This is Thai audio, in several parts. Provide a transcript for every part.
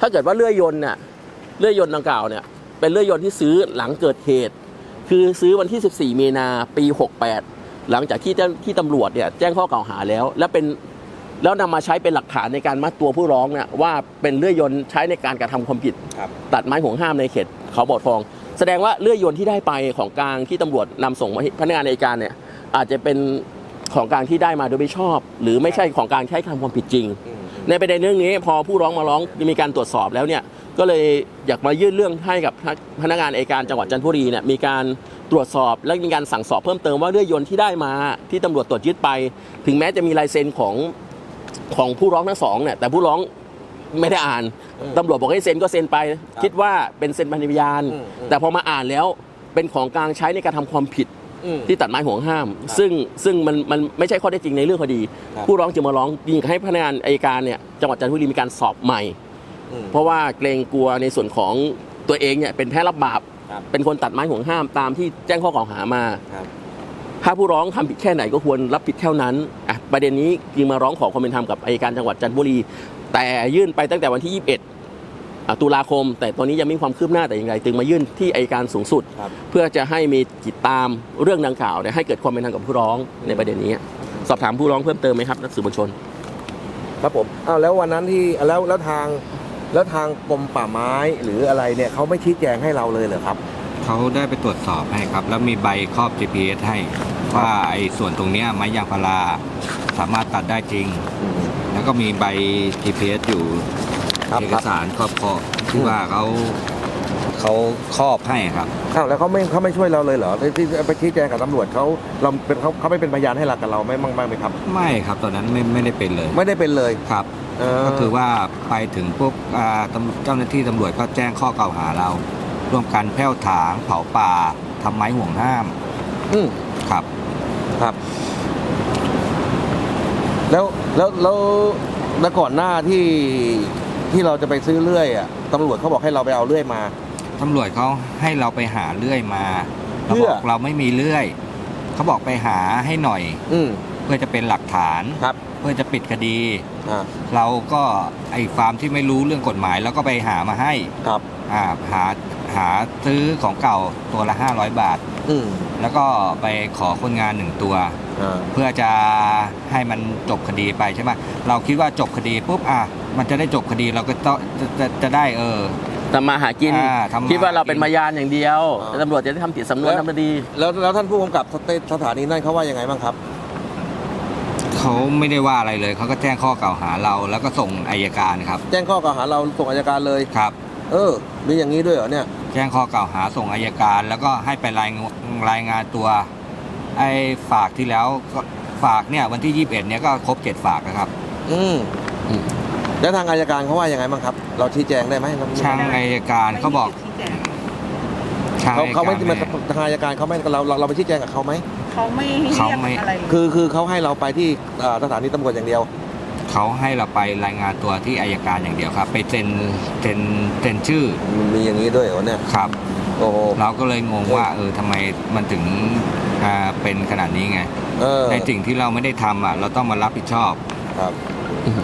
ถ้าเกิดว่าเลื่อยยนต์เนี่ยเลื่อยยนต์ดังกล่าวเนี่ยเป็นเลื่อยยนต์ที่ซื้อหลังเกิดเหตุ คือซื้อวันที่ 14 มีนาปี 68 หลังจากที่เจ้าที่ตำรวจเนี่ยแจ้งข้อกล่าวหาแล้ว และเป็นแล้วนำมาใช้เป็นหลักฐานในการมัดตัวผู้ร้องเนี่ยว่าเป็นเลื่อยยนต์ใช้ในการกระทำความผิดครับตัดไม้ห่วงห้ามในเขตเขาบ่อทอง แสดงว่าเลื่อยยนต์ที่ได้ไปของกลางที่ตำรวจนำส่งมาให้พนักงานในการเนี่ยอาจจะเป็นของกลางที่ได้มาโดยไม่ชอบ หรือไม่ใช่ของกลางที่ใช้ทำความผิดจริงอืม ในประเด็นเรื่องนี้พอผู้ร้องมาร้องมีการตรวจสอบแล้วเนี่ยก็เลยอยากมายื่นเรื่องให้กับพนักงานอัยการจังหวัดจันทบุรีเนี่ยมีการตรวจสอบและมีการสั่งสอบเพิ่มเติมว่าเลื่อยยนต์ที่ได้มาที่ตำรวจตรวจยึดไป ถึงแม้จะมีลายเซ็นของของผู้ร้องทั้งสองเนี่ยแต่ผู้ร้องไม่ได้อ่านอืมตำรวจบอกให้เซ็นก็เซ็นไป คิดว่าเป็นเซ็นพันธพยานอืมอืมแต่พอมาอ่านแล้วเป็นของกลางใช้ในการทำความผิด อืม ที่ตัดไม้ห่วงห้าม ซึ่งซึ่งมันมันไม่ใช่ข้อเท็จจริงในเรื่องคดี ครับ ผู้ร้องจึงมาร้องยิงให้พนักงานอัยการเนี่ยจังหวัดจันทบุรีมีการสอบใหม่ อืม เพราะว่าเกรงกลัวในส่วนของตัวเองเนี่ยเป็นแพ้รับบาป ครับ เป็นคนตัดไม้ห่วงห้ามตามที่แจ้งข้อกล่าวหามา ครับ ถ้าผู้ร้องทำผิดแค่ไหนก็ควรรับผิดแค่นั้นอะประเด็นนี้จึงมาร้องขอความเป็นธรรมกับอัยการจังหวัดจันทบุรี แต่ยื่นไปตั้งแต่วันที่ 21อะ ตุลาคม แต่ตอนนี้ยังไม่มีความคืบหน้าแต่อย่างไรจึงมายื่นที่อัยการสูงสุดครับเพื่อจะให้มีกิจตามเรื่องดังกล่าวเนี่ยให้เกิดความเป็นธรรมกับผู้ร้องในประเด็นนี้ สอบถามผู้ร้องเพิ่มเติมไหมครับนักสื่อมวลชน ครับผมอ้าวแล้ววันนั้นที่แล้วแล้วทางแล้วทางกรมป่าไม้หรืออะไรเนี่ยเขาไม่ชี้แจงให้เราเลยเหรอครับเขาได้ไปตรวจสอบให้ครับ แล้วมีใบครอบ GPS ให้ว่าไอ้ส่วนตรงเนี้ยไม้ยางพาราสามารถตัดได้จริง แล้วก็มีใบ GPS อยู่ ครับเอคกรับสารครอบครอบที่ว่าเขาเขาครอบให้ครับ อ้าวแล้วเขาไม่เขาไม่ช่วยเราเลยเหรอที่ที่ไปชี้แจงกับตำรวจเขาเราเป็นเขาเขาไม่เป็นพยานให้เรากับเราไม่บ้างบ้างไหมครับ ไม่ครับตอนนั้นไม่ไม่ได้เป็นเลยไม่ได้เป็นเลย ครับ เออ ก็คือว่าไปถึงปุ๊บอ่าตำเจ้าหน้าที่ตำรวจก็แจ้งข้อกล่าวหาเรา ร่วมกันแพ่วถาง เผาป่าทำไม้ห่วงห้ามอืมครับ ครับ แล้วแล้วแล้วแล้วก่อนหน้าที่ ที่เราจะไปซื้อเลื่อยอะตำรวจเขาบอกให้เราไปเอาเลื่อยมา ตำรวจเขาให้เราไปหาเลื่อยมาเราเพื่บออกเราไม่มีเลื่อยเขาบอกไปหาให้หน่อย อืมเพื่อจะเป็นหลักฐาน ครับเพื่อจะปิดคดี อ่าเราก็ไอ้ฟาร์มที่ไม่รู้เรื่องกฎหมายเราก็ไปหามาให้ครับ อ่าหาหาซื้อของเก่าตัวละ 500 บาท อืมแล้วก็ไปขอคนงานหนึ่งตัว อ่า เพื่อจะให้มันจบคดีไปใช่ไหมเราคิดว่าจบคดีปุ๊บอะมันจะได้จบคดีเราก็ต้องจะจะจะได้เออ ทำมาหากิน อ่าทำมาคิดว่าเราหากิน เป็นพยานอย่างเดียวตำรวจจะได้ทำผิดสำนวนทำคดี แล้วแล้วท่านผู้กำกับสเตสถานีนั่นเขาว่ายังไงบ้างครับ เขาไม่ได้ว่าอะไรเลยเขาก็แจ้งข้อกล่าวหาเรา แล้วก็ส่งอายการครับแจ้งข้อกล่าวหาเราส่งอายการเลย ครับ เออ มีอย่างนี้ด้วยเหรอเนี่ย แจ้งข้อกล่าวหาส่งอายการ แล้วก็ให้ไปรายงรายงานตัว ไอ้ฝากที่แล้วก็ฝากเนี่ยวันที่ 21เนี่ยก็ครบ 7 ฝากนะครับ อืมอืมแล้วทางอายการเขาว่ายังไงบ้างครับ เราชี้แจงได้ไหมทางอายการเขาบอกทางเขาอายเขาไม่การมาทางอายการเขาไม่เราเราเราไปชี้แจงกับเขาไหมเขาไม่ให้เขาเรียกไม่อะไรเลยคือคือเขาให้เราไปที่เอ่อสถานีตำรวจอย่างเดียว เขาให้เราไปรายงานตัวที่อายการอย่างเดียวครับ ไปเซ็นเซ็นเซ็นชื่อมีอย่างนี้ด้วยเหรอเนี่ยครับโอ้โห เราก็เลยงงว่าเออทำไมมันถึงอ่าเป็นขนาดนี้ไงเออ ในสิ่งที่เราไม่ได้ทำอะเราต้องมารับผิดชอบ ครับอืม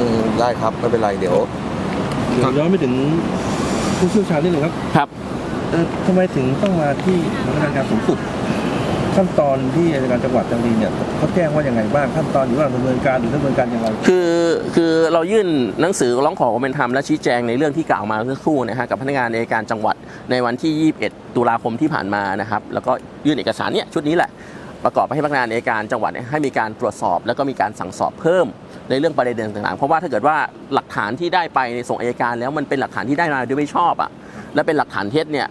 อืมได้ครับไม่เป็นไรเดี๋ยว เดี๋ยวย้อนไปถึงผู้เชี่ยวชาญนิดหนึ่งครับครับ เอ่อทำไมถึงต้องมาที่สำนักงานการสูงสุด ขั้นตอนที่อัยการจังหวัดจันทบุรีเนี่ยเขาแจ้งว่าอยังไงบ้างขั้นตอนอยู่ระหว่างดำเนินการหรือดำเนินการอยังไงคือคือเรายื่นหนังสือร้องขอความเป็นธรรมและชี้แจงในเรื่องที่กล่าวมาเมื่อครู่นะฮะกับพนักงานในการจังหวัดในวันที่ 21 ตุลาคมที่ผ่านมานะครับแล้วก็ยื่นเอกสารเนี้ยชุดนี้แหละประกอบไปให้พนักงานในการจังหวัดให้มีการตรวจสอบ แล้วก็มีการสั่งสอบเพิ่มในเรื่องประเด็นต่างๆ เพราะว่าถ้าเกิดว่าหลักฐานที่ได้ไปในส่งอัยการแล้วมันเป็นหลักฐานที่ได้มาโดยไม่ชอบอะและเป็นหลักฐานเท็จเนี่ย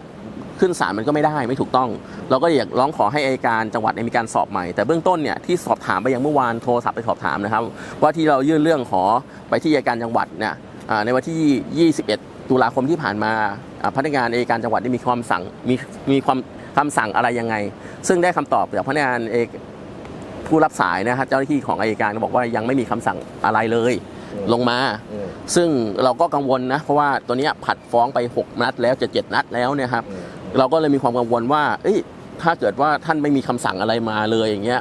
ขึ้นศาลมันก็ไม่ได้ไม่ถูกต้อง เราก็อยากร้องขอให้อัยการจังหวัดเนี่ยมีการสอบใหม่ แต่เบื้องต้นเนี่ยที่สอบถามไปยังเมื่อวานโทรศัพท์ไปสอบถามนะครับ ว่าที่เรายื่นเรื่องขอไปที่อัยการจังหวัดเนี่ยอ่าในวันที่ 21 ตุลาคมที่ผ่านมาอ่าพนักงานอัยการจังหวัดได้มีความสั่งมีมีความคำสั่งอะไรยังไง ซึ่งได้คำตอบจากพนักงานเอกผู้รับสายนะครับเจ้าหน้าที่ของอัยการก็บอกว่ายังไม่มีคำสั่งอะไรเลยอืมลงมาอืมซึ่งเราก็กังวลนะ เพราะว่าตัวเนี้ยผัดฟ้องไป 6 นัดแล้วจะเจ็ดนัดแล้วเนี่ยครับอืม เราก็เลยมีความกังวลว่าเอ้ยถ้าเกิดว่าท่านไม่มีคำสั่งอะไรมาเลยอย่างเงี้ย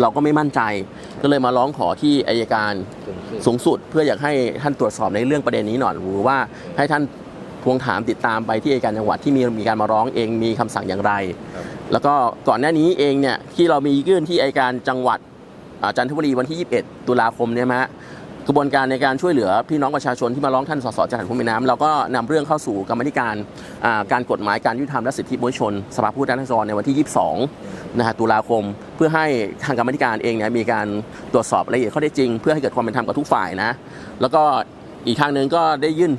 เราก็ไม่มั่นใจ ก็เลยมาร้องขอที่อายการสูงสุด เพื่ออยากให้ท่านตรวจสอบในเรื่องประเด็นนี้หน่อยหรือว่าให้ท่านทวงถามติดตามไปที่อายการจังหวัดที่มีมีการมาร้องเองมีคำสั่งอย่างไร แล้วก็ก่อนหน้านี้เองเนี่ยที่เรามียื่นที่อายการจังหวัดจันทบุรีวันที่ 21 ตุลาคมเนี่ยนะฮะ กระบวนการในการช่วยเหลือพี่น้องประชาชนที่มาร้องท่านสสจังหวัดพุ่มน้ำเราก็นำเรื่องเข้าสู่กรรมธิการการกฎหมายการยุติธรรมและสิทธิมนุษยชน สภาผู้แทนราษฎรในวันที่ 22นะฮะตุลาคม เพื่อให้ทางกรรมธิการเองเนี่ยมีการตรวจสอบรายละเอียดข้อเท็จจริง เพื่อให้เกิดความเป็นธรรมกับทุกฝ่ายนะแล้วก็อีกทางหนึ่งก็ได้ยื่น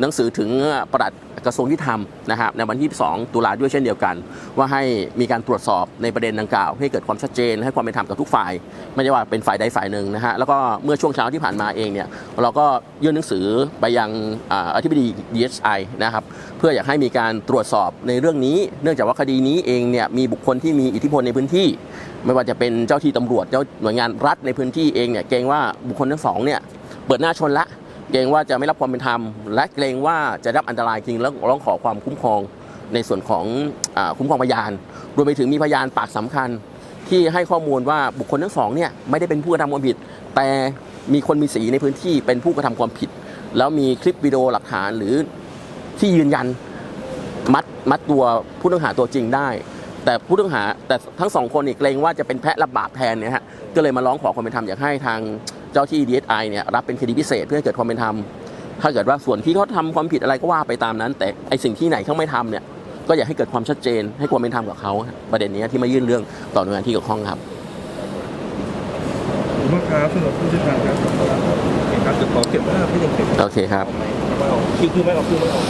หนังสือถึงปลัดกระทรวงยุติธรรมนะครับในวันที่2ตุลาด้วยเช่นเดียวกัน ว่าให้มีการตรวจสอบในประเด็นดังกล่าว ให้เกิดความชัดเจน ให้ความเป็นธรรมกับทุกฝ่าย ไม่ใช่ว่าเป็นฝ่ายใดฝ่ายหนึ่งนะฮะแล้วก็เมื่อช่วงเช้าที่ผ่านมาเองเนี่ยเราก็ยื่นหนังสือไปยังออธิบดี DSI นะครับเพื่ออยากให้มีการตรวจสอบในเรื่องนี้ เนื่องจากว่าคดีนี้เองเนี่ยมีบุคคลที่มีอิทธิพลในพื้นที่ ไม่ว่าจะเป็นเจ้าที่ตำรวจเจ้าหน่วยงานรัฐในพื้นที่เองเนี่ยเกรงว่าบุคคลทั้งสองเนี่ยเปิดหน้าชนละ เกรงว่าจะไม่รับความเป็นธรรม และเกรงว่าจะรับอันตรายจริงแล้วร้องขอความคุ้มครองในส่วนของอคุ้มครองพยานรวมไปถึงมีพยานปากสำคัญ ที่ให้ข้อมูลว่าบุคคลทั้งสองเนี่ยไม่ได้เป็นผู้กระทำความผิด แต่มีคนมีสีในพื้นที่เป็นผู้กระทำความผิด แล้วมีคลิปวิดีโอหลักฐานหรือที่ยืนยันมัดมัดตัวผู้ต้องหาตัวจริงได้ แต่ผู้ต้องหาแต่ทั้งสองคนนี่เกรงว่าจะเป็นแพะรับบาปแทนเนี่ยฮะก็เลยมาร้องขอความเป็นธรรมอยากให้ทาง เจ้าที่ DSI เนี่ยรับเป็นคดีพิเศษเพื่อให้เกิดความเป็นธรรมถ้าเกิดว่าส่วนที่เขาทำความผิดอะไรก็ว่าไปตามนั้น แต่ไอสิ่งที่ไหนเขาไม่ทำเนี่ยก็อยากให้เกิดความชัดเจน ให้ความเป็นธรรมกับเขาฮะประเด็นนี้ที่มายื่นเรื่องต่อหน่วยงานที่เกี่ยวข้องครับขอบคุณมากครับสำหรับผู้เชี่ยวชาญครับโอเคครับจะขอเก็บภาพไม่ยังเก็บโอเคครับไม่ออกคิวคือไม่ออกคิวไม่ออก